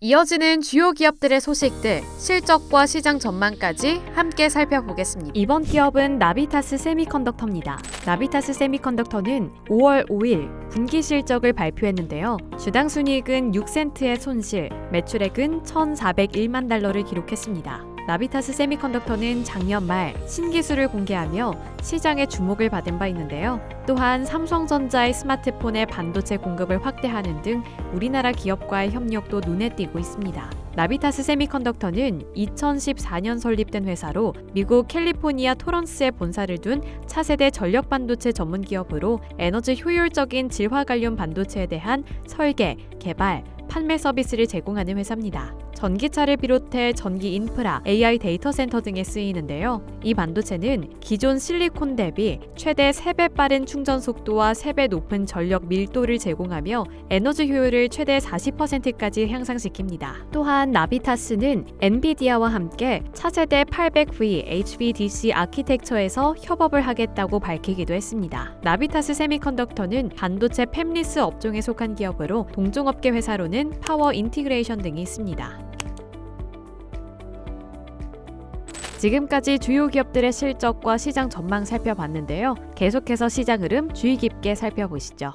이어지는 주요 기업들의 소식들, 실적과 시장 전망까지 함께 살펴보겠습니다. 이번 기업은 나비타스 세미컨덕터입니다. 나비타스 세미컨덕터는 5월 5일 분기 실적을 발표했는데요. 주당 순이익은 6센트의 손실, 매출액은 1,401만 달러를 기록했습니다. 나비타스 세미컨덕터는 작년 말 신기술을 공개하며 시장의 주목을 받은 바 있는데요. 또한 삼성전자의 스마트폰의 반도체 공급을 확대하는 등 우리나라 기업과의 협력도 눈에 띄고 있습니다. 나비타스 세미컨덕터는 2014년 설립된 회사로 미국 캘리포니아 토런스에 본사를 둔 차세대 전력 반도체 전문 기업으로 에너지 효율적인 질화 관련 반도체에 대한 설계, 개발, 판매 서비스를 제공하는 회사입니다. 전기차를 비롯해 전기 인프라, AI 데이터 센터 등에 쓰이는데요. 이 반도체는 기존 실리콘 대비 최대 3배 빠른 충전 속도와 3배 높은 전력 밀도를 제공하며 에너지 효율을 최대 40%까지 향상시킵니다. 또한 나비타스는 엔비디아와 함께 차세대 800V HVDC 아키텍처에서 협업을 하겠다고 밝히기도 했습니다. 나비타스 세미컨덕터는 반도체 팹리스 업종에 속한 기업으로 동종업계 회사로는 파워 인티그레이션 등이 있습니다. 지금까지 주요 기업들의 실적과 시장 전망 살펴봤는데요. 계속해서 시장 흐름 주의 깊게 살펴보시죠.